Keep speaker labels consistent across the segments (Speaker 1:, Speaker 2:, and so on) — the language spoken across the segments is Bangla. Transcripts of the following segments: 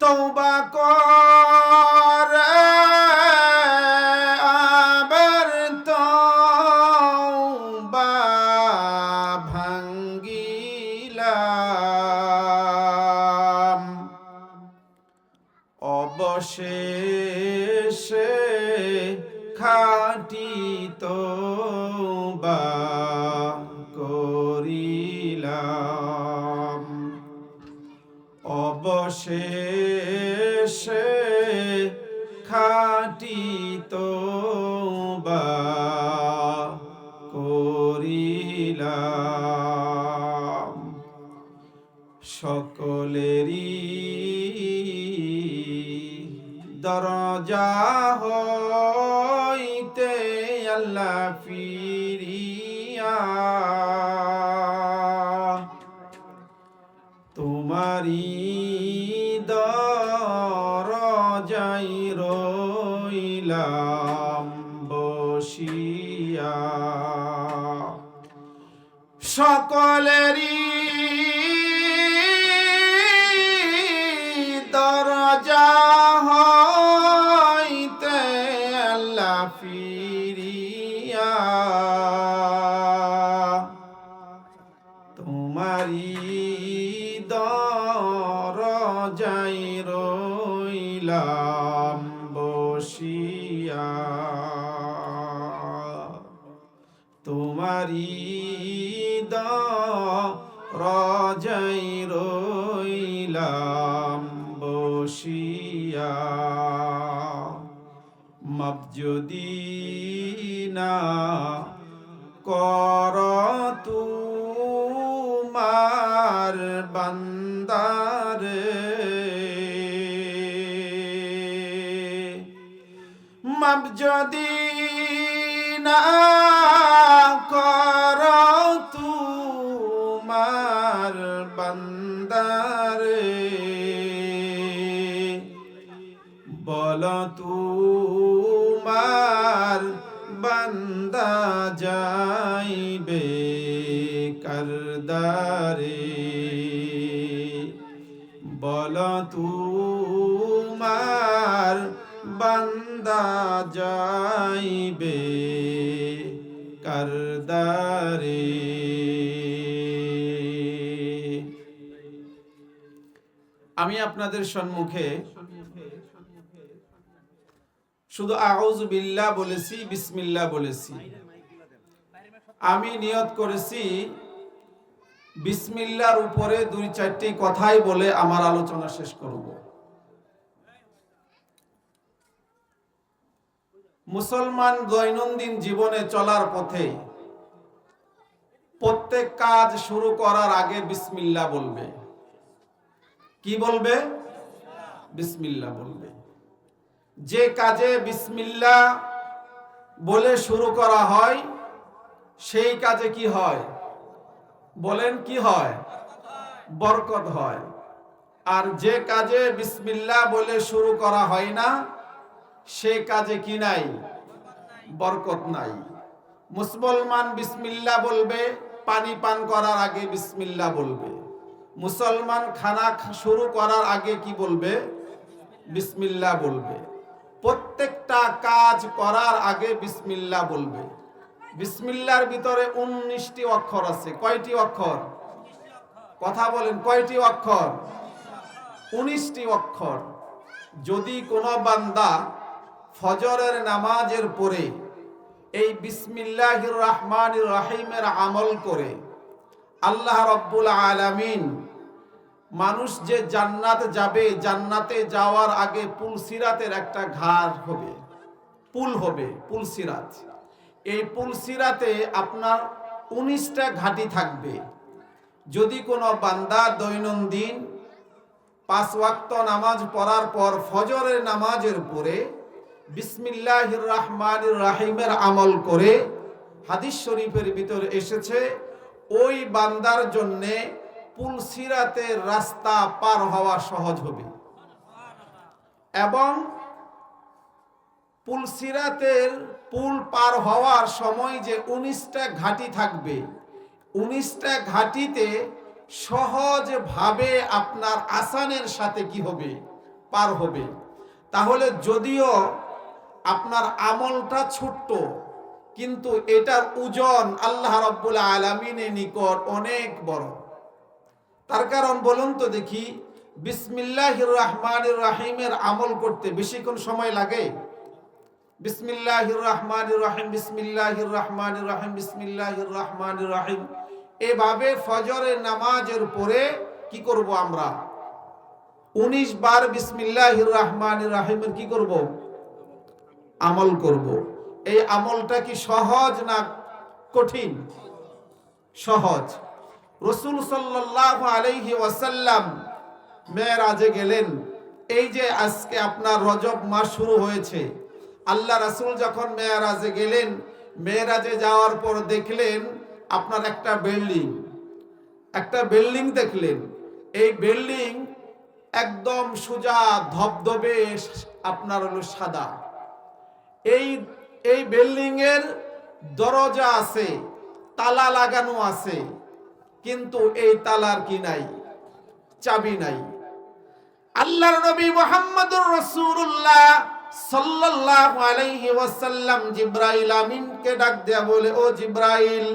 Speaker 1: তৌবা করে। অবশেষে খাটি তৌবা রইলাম বসিয়া। সকলেরই রইলাম বসিয়া। তোমারি দরজাই রইলাম বসিয়া। মাপ যদি না কর তুমার বান্দারে মাপ যদি না কর তুমার বান্দারে। বল তুমার বান্দা যাইবে করদারে বল তুমার বান্দা যাইবে করদারে। আমি আপনাদের সম্মুখে শুধু আউজ বিল্লা বলেছি, বিসমিল্লাহ বলেছি। আমি নিয়ত করেছি বিসমিল্লার উপরে দুই চারটি কথাই বলে আমার আলোচনা শেষ করব। মুসলমান দৈনন্দিন জীবনে চলার পথে প্রত্যেক কাজ শুরু করার আগে বিসমিল্লাহ বলবে। কি বলবে? বিসমিল্লাহ বলবে। যে কাজে বিসমিল্লা বলে শুরু করা হয়, সেই কাজে কি হয়? বলেন কি হয়? বরকত হয়। আর যে কাজে বিসমিল্লা বলে শুরু করা হয় না সে কাজে কি নাই? বরকত নাই। মুসলমান বিসমিল্লা বলবে, পানি পান করার আগে বিসমিল্লা বলবে। মুসলমান খানা শুরু করার আগে কি বলবে? বিসমিল্লা বলবে। প্রত্যেকটা কাজ করার আগে বিসমিল্লা বলবে। বিসমিল্লার ভিতরে উনিশটি অক্ষর আছে। কয়টি অক্ষর? কথা বলেন, কয়টি অক্ষর? উনিশটি অক্ষর। যদি কোনো বান্দা ফজরের নামাজের পরে এই বিসমিল্লাহির রহমানির রাহিমের আমল করে আল্লাহ রব্বুল আলামিন মানুষ যে জান্নাত যাবে, জান্নাতে যাওয়ার আগে পুলসিরাতের একটা ঘাট হবে। পুল হবে পুলসিরাত এই পুলসিরাতে আপনার উনিশটা ঘাটি থাকবে। যদি কোনো বান্দা দৈনন্দিন পাঁচ ওয়াক্ত নামাজ পড়ার পর ফজরের নামাজের পরে বিসমিল্লাহির রহমানির রাহিমের আমল করে হাদিস শরীফের ভিতরে এসেছে, ওই বান্দার জন্যে পুলসিরাতের রাস্তা পার হওয়া সহজ হবে। এবং পুলসিরাতের পুল পার হওয়ার সময় যে উনিশটা ঘাটি থাকবে, উনিশটা ঘাটিতে সহজভাবে আপনার আসানের সাথে কি হবে? পার হবে। তাহলে যদিও আপনার আমলটা ছোট্ট, কিন্তু এটার ওজন আল্লাহ রব্বুল আলমিনের নিকট অনেক বড়। তার কারণ বলুন তো দেখি বিসমিল্লাহ রহমান রাহিমের আমল করতে বেশিক্ষণ সময় লাগে? বিসমিল্লাহ রহমান রহিম বিসমিল্লাহ রহমান রহিম বিসমিল্লাহ রহমান রহিম। এভাবে ফজরের নামাজের পরে কি করব আমরা? উনিশ বার বিসমিল্লাহ রহমান রাহিমের কি করব? আমল করব। এই আমলটা কি সহজ না কঠিন? সহজ। রসুল সাল্লাহ আলাইহি ওয়াসাল্লাম মেয়েরাজে গেলেন, এই যে আজকে আপনার রজব মাস শুরু হয়েছে। আল্লাহ রাসুল যখন মেয়েরাজে গেলেন, মেয়েরাজে যাওয়ার পর দেখলেন আপনার একটা বিল্ডিং একটা বিল্ডিং দেখলেন। এই বিল্ডিং একদম সোজা ধবধবে আপনার হলো সাদা। এই এই বিল্ডিং এর দরজা আছে, তালা লাগানো আছে, কিন্তু এই তালার কি নাই, চাবি নাই। আল্লাহর নবী মুহাম্মদুর রাসূলুল্লাহ সাল্লাল্লাহু আলাইহি ওয়াসাল্লাম জিব্রাইল আমিনকে ডাক দেয়া বলে, ও জিব্রাইল,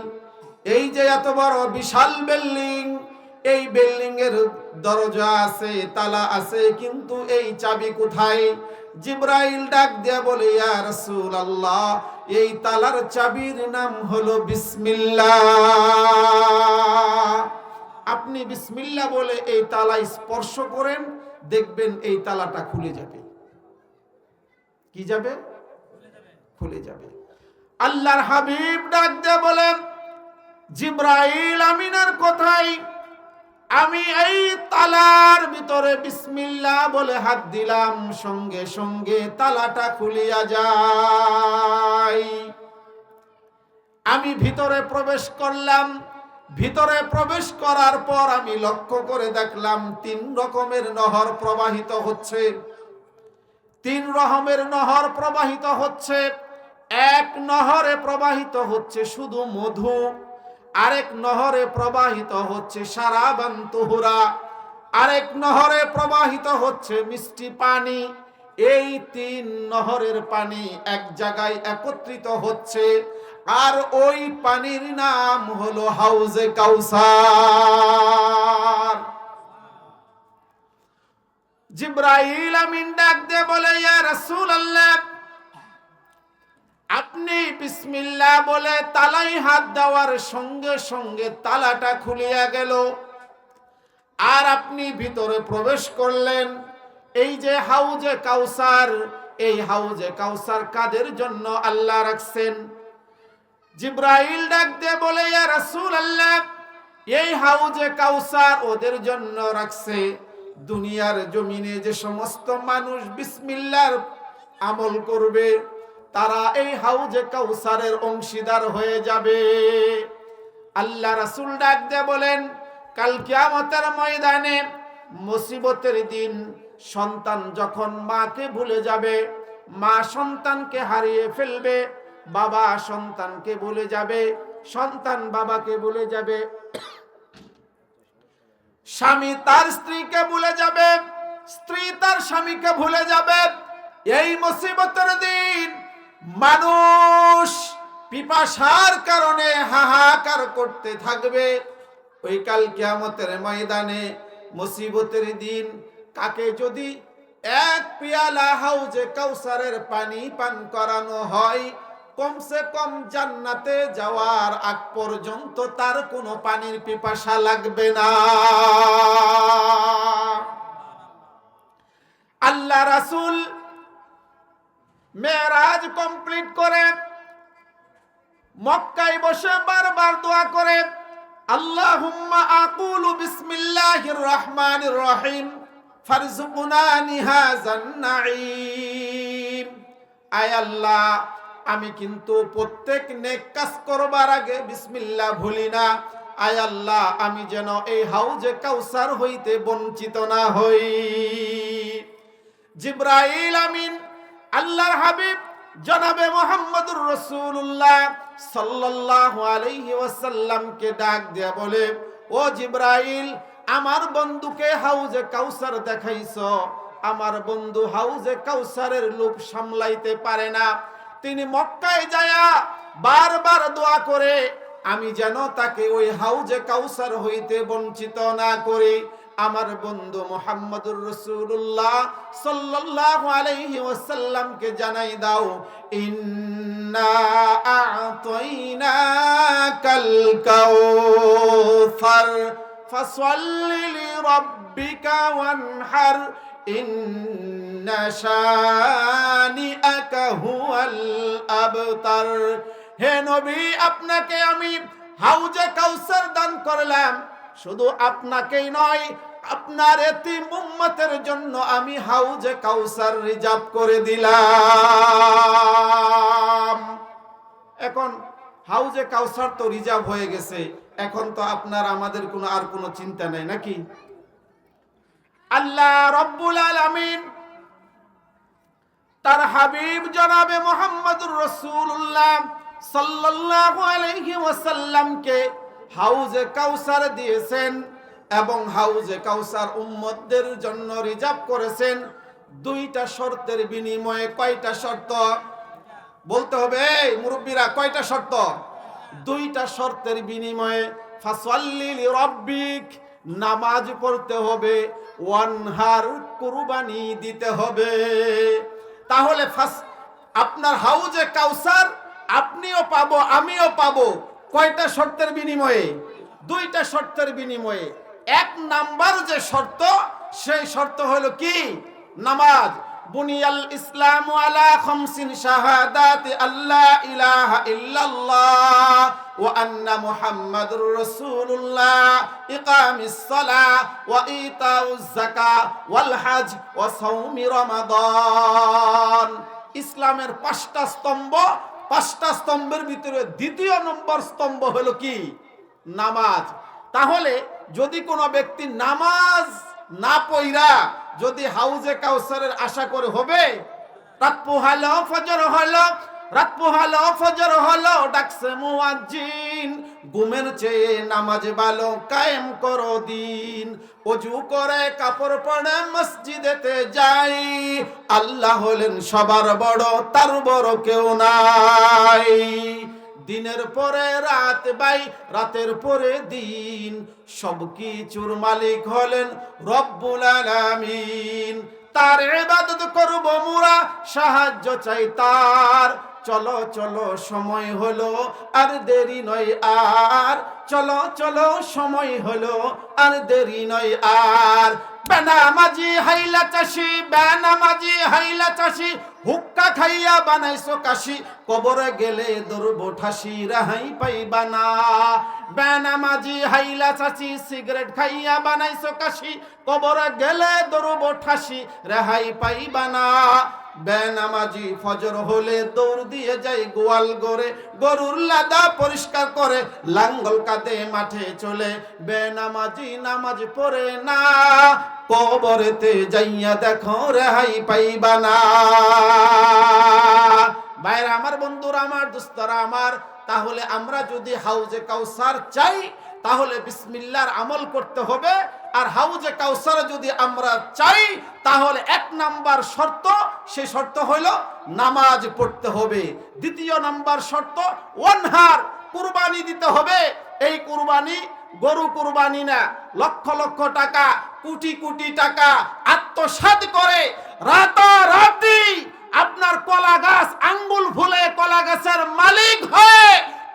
Speaker 1: এই যে এত বড় বিশাল বিল্ডিং, এই বিল্ডিং এর দরজা আছে, তালা আছে, কিন্তু এই চাবি কোথায়? জিব্রাইল ডাক দেয়া বলে, ইয়া রাসূলুল্লাহ, এই তালার চাবির নাম হলো বিসমিল্লাহ। আপনি বিসমিল্লাহ বলে এই তালা স্পর্শ করেন, দেখবেন এই তালাটা খুলে যাবে। কি যাবে? খুলে যাবে। আল্লাহর হাবিব ডাক দিয়ে বলেন, জিব্রাইল আমিনার কথাই আমি এই তালার ভিতরে বিসমিল্লা বলে হাত দিলাম, সঙ্গে সঙ্গে তালাটা খুলিয়া যায়। আমি ভিতরে প্রবেশ করলাম, ভিতরে প্রবেশ করার পর আমি লক্ষ্য করে দেখলাম তিন রকমের নহর প্রবাহিত হচ্ছে। তিন রকমের নহর প্রবাহিত হচ্ছে। এক নহরে প্রবাহিত হচ্ছে শুধু মধু আরেক নহরে প্রবাহিত হচ্ছে সারাবান তুহুরা আরেক নহরে প্রবাহিত হচ্ছে মিষ্টি পানি। এই তিন নহরের পানি এক জায়গায় একত্রিত হচ্ছে। আর ওই পানির নাম হলো হাউজে কাউসার। জিব্রাইল আমিন ডাক দে বলে, ইয়া রাসূলুল্লাহ আপনি বিসমিল্লা বলে তালাই হাত দেওয়ার সঙ্গে সঙ্গে তালাটা খুলিয়া গেল। আর আপনি ভিতরে প্রবেশ করলেন। এই যে হাউজে কাউসার, এই হাউজে কাউসার কাদের জন্য আল্লাহ রাখছেন? জিব্রাইল ডাক দিয়ে বলে রাসুল আল্লাহ এই হাউজে কাউসার ওদের জন্য রাখছে। দুনিয়ার জমিনে যে সমস্ত মানুষ বিসমিল্লার আমল করবে তারা এই হাউজে কাউসারের অংশীদার হয়ে যাবে। আল্লাহ রাসূল ডাক দিয়ে বলেন, কাল কিয়ামতের ময়দানে মুসিবতের দিন, সন্তান যখন মাকে ভুলে যাবে, মা সন্তানকে হারিয়ে ফেলবে, বাবা সন্তানকে ভুলে যাবে, সন্তান বাবাকে ভুলে যাবে, স্বামী তার স্ত্রীকে ভুলে যাবে, স্ত্রী তার স্বামীকে ভুলে যাবে, এই মুসিবতের দিন মানুষ পিপাসার কারণে হাহাকার করতে থাকবে। ওই কাল কিয়ামতের ময়দানে মুসিবতের দিন কাকে যদি এক পিয়ালা হাউজে কাউসারের পানি পান করানো হয়, কমসে কম জান্নাতে যাওয়ার আগ পর্যন্ত তার কোনো পানির পিপাসা লাগবে না। আল্লাহ রাসূল মেরাজ কমপ্লিট করে, মক্কায় বসে বারবার দোয়া করে, আল্লাহুম্মা আকুলু বিসমিল্লাহির রহমানির রহিম ফারজুকুনা নিহাজান নাঈম। আমি কিন্তু প্রত্যেক নেক কাজ করবার আগে বিসমিল্লাহ ভুলি না। আয় আল্লাহ, আমি যেন এই হাউজে কাউসার হইতে বঞ্চিত না হই। জিব্রাইল আমিন আল্লাহর হাবিব জনাবে মোহাম্মদুর রসুল্লাহ সাল্লাল্লাহু আলাইহি ওয়াসাল্লামকে ডাক দেয়া বলে, ও জিব্রাইল, আমার বন্ধুকে হাউজে কাউসার দেখাইছ। আমার বন্ধু হাউজে কাউসারের লোভ সামলাইতে পারে না। তিনি মক্কায় যায়া বারবার দোয়া করে, আমি যেন তাকে ওই হাউজে কাউসার হইতে বঞ্চিত না করি। আমার বন্ধু মোহাম্মদুর রসুল্লাহ সাল্লাল্লাহু আলাইহি ওয়াসাল্লামকে জানাই দাও, ইন্না আ'তাইনাকাল কাউসার ফাসাল্লি লিরাব্বিকা ওয়ানহার, ইন্না শানিআকা হুয়াল আবতার। হে নবী, আপনাকে আমি হাউজে কাউসার দান করলাম। শুধু আপনাকেই নয় আপনার এতিম উম্মতের জন্য আমি হাউজে কাউসার রিজার্ভ করে দিলাম। এখন হাউজে কাউসার তো রিজার্ভ হয়ে গেছে। এখন তো আপনার আমাদের কোনো আর কোনো চিন্তা নাই, নাকি? আল্লাহ রব্বুল আলামিন তার হাবিব জনাবে মোহাম্মদুর রসুল্লাহ সাল্লাল্লাহু আলাইহি ওয়াসাল্লামকে হাউজে কাউসার দিয়েছেন। এবং হাউজে কাউসার উম্মতদের জন্য রিজার্ভ করেছেন দুইটা শর্তের বিনিময়ে কয়টা শর্ত? বলতে হবে, এই মুরব্বীরা, কয়টা শর্ত? দুইটা শর্তের বিনিময়ে ফাসাল্লি লিরাব্বিক নামাজ পড়তে হবে, ওয়ানহার কুরবানি দিতে হবে। তাহলে ফাস- আপনার হাউজে কাউসার, আপনিও পাবো, আমিও পাবো, কয়টা শর্তের বিনিময়ে? দুইটা শর্তের বিনিময়ে। এক নাম্বার যে শর্ত, সেই শর্ত হলো কি? নামাজ। বুনিয়াল ইসলাম আলা খামসিন শাহাদাতি আল্লাহ ইলাহা ইল্লাল্লাহ ওয়া আন্না মুহাম্মাদুর রাসূলুল্লাহ। ইকামিস সালাহ ওয়া ইতাউজ যাকাহ ওয়াল হজ ওয়া সাওমি রমাদান। ইসলামের পাঁচটা স্তম্ভ, পাঁচটা স্তম্ভের ভিতরে দ্বিতীয় নম্বর স্তম্ভ হলো কি? নামাজ। তাহলে যদি কোনো ব্যক্তি নামাজ না পইরা যদি হাউজে কাউসারের আশা করে হবে, রাত পোহালো, ফজর হলো, রাত পোহালো, ফজর হলো, ডাকছে মুয়াজ্জিন, ঘুমের চেয়ে নামাজ ভালো কায়েম করো দিন। অজু করে কাপড় পরে মসজিদেতে যাই, আল্লাহ হলেন সবার বড়, তার বড় কেউ নাই। দিনের পরে রাত বাই, রাতের পরে দিন। সব কিছুর মালিক হলেন রব্বুল আলামিন। তার ইবাদত করব মোরা, সাহায্য চাই তার। চলো চলো, সময় হলো, আর দেরি নয় আর। চলো চলো, সময় হলো, আর দেরি নয় আর। বেনামাজি হাইলা চাষি বেনামাজি হাইলা চাষি, হুক্কা খাইয়া বানাইছো কাশি, কবরে গেলে দৌড়বো ঠাসি, রাহাই পাইবা না। বেনামাজি হাইলা চাষি, সিগারেট খাইয়া বানাইছো কাশি, কবরে গেলে দৌড়বো ঠাসি, রেহাই পাইবা না। বেনামাজি ফজর হলে দৌড় দিয়ে যাই গোয়াল গড়ে। গরুর লাদা পরিষ্কার করে, লাঙ্গল কাঁদে মাঠে চলে। বেনামাজি নামাজ পড়ে না, কবরেতে যাইয়া দেখো রেহাই পাইবা না। বাইরে আমার বন্ধুরা, আমার দোস্তরা, আমার, তাহলে আমরা যদি হাউজে কাউসার চাই, তাহলে বিসমিল্লার আমল করতে হবে। আর হাউজে কাউসার যদি আমরা চাই, তাহলে এক নাম্বার শর্ত সেই শর্ত হইল নামাজ পড়তে হবে। দ্বিতীয় নাম্বার শর্ত ওয়ানহার কুরবানি দিতে হবে। এই কুরবানি গরু কুরবানি না, লক্ষ লক্ষ টাকা, কোটি কোটি টাকা আত্মসাৎ করে রাতারাতি আপনার কলা গাছ আঙ্গুল ফুলে কলা গাছের মালিক হয়ে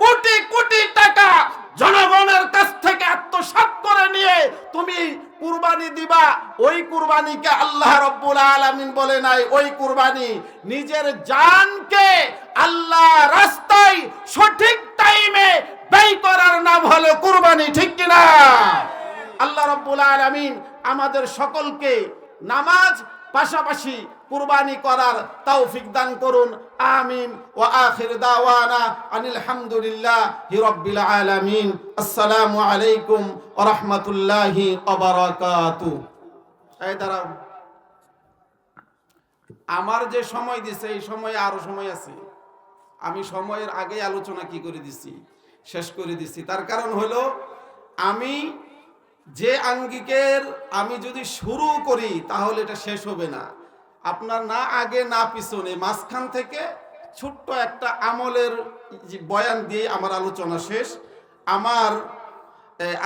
Speaker 1: কোটি কোটি টাকা জনগণের কাছ থেকে আত্মসাৎ করে নিয়ে তুমি কুরবানি দিবা ওই কুরবানিকে আল্লাহ রব্বুল আলামিন বলে নাই ওই কুরবানি নিজের জানকে আল্লাহ রাস্তায় সঠিক টাইমে ব্যয় করার নাম হলো কুরবানি, ঠিক কিনা? আল্লাহ রব্বুল আলামিন আমাদের সকলকে নামাজ পাশাপাশি কুরবানি করার তৌফিক দান করুন। আমিন। ওয়া আখির দাওয়ানা আনিল হামদুলিল্লাহি রাব্বিল আলামিন। আসসালামু আলাইকুম ওয়া রাহমাতুল্লাহি ওয়া বারাকাতুহু। এই দাঁড়াও। আমার যে সময় দিছে, এই সময়ে আরও সময় আছে। আমি সময়ের আগে আলোচনা কি করে দিছি, শেষ করে দিছি। তার কারণ হলো, আমি যে আঙ্গিকের আমি যদি শুরু করি, তাহলে এটা শেষ হবে না। আপনার না আগে, না পিছনে, মাঝখান থেকে ছোট্ট একটা আমলের বয়ান দিয়ে আমার আলোচনা শেষ। আমার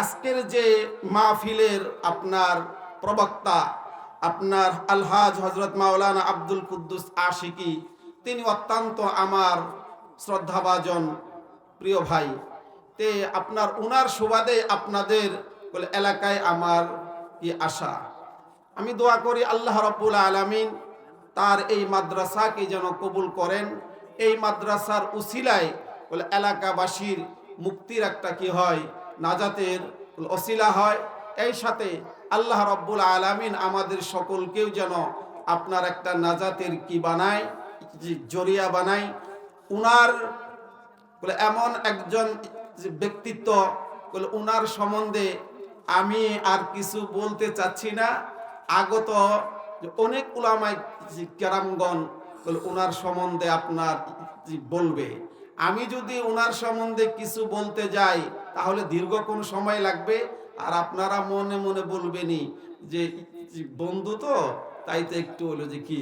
Speaker 1: আজকের যে মাহফিলের আপনার প্রবক্তা আপনার আলহাজ হজরত মাওলানা আব্দুল কুদ্দুস আশিকি, তিনি অত্যন্ত আমার শ্রদ্ধাভাজন প্রিয় ভাই। তে আপনার উনার সুবাদে আপনাদের এলাকায় আমার কি আশা? আমি দোয়া করি আল্লাহ রব্বুল আলামিন তার এই মাদ্রাসাকে যেন কবুল করেন। এই মাদ্রাসার উসিলায় বলে, এলাকাবাসীর মুক্তির একটা কি হয়, নাজাতের অসিলা হয়। এই সাথে আল্লাহ রব্বুল আলামিন আমাদের সকলকেও যেন আপনার একটা নাজাতের কি বানায় জরিয়া বানায়। উনার বলে এমন একজন ব্যক্তিত্ব, বলে উনার সম্বন্ধে আমি আর কিছু বলতে চাচ্ছি না। আগত অনেক উলামাই কেরামগণ, বলে উনার সম্বন্ধে আপনার বলবে। আমি যদি উনার সম্বন্ধে কিছু বলতে যাই, তাহলে দীর্ঘ কোন সময় লাগবে। আর আপনারা মনে মনে বলবেনই যে বন্ধু তো, তাই তো একটু হলো যে কি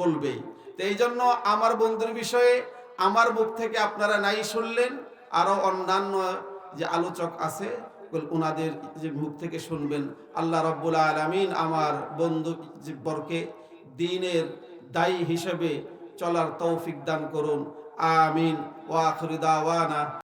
Speaker 1: বলবেই। তো এই জন্য আমার বন্ধুর বিষয়ে আমার মুখ থেকে আপনারা নাই শুনলেন, আরও অন্যান্য যে আলোচক আছে ওনাদের যে মুখ থেকে শুনবেন, আল্লাহ রব্বুল আলমিন আমার বন্ধু বরকে দিনের দায়ী হিসেবে চলার তৌফিক দান করুন। আমিন। ওয়াখরিদাওয়ানা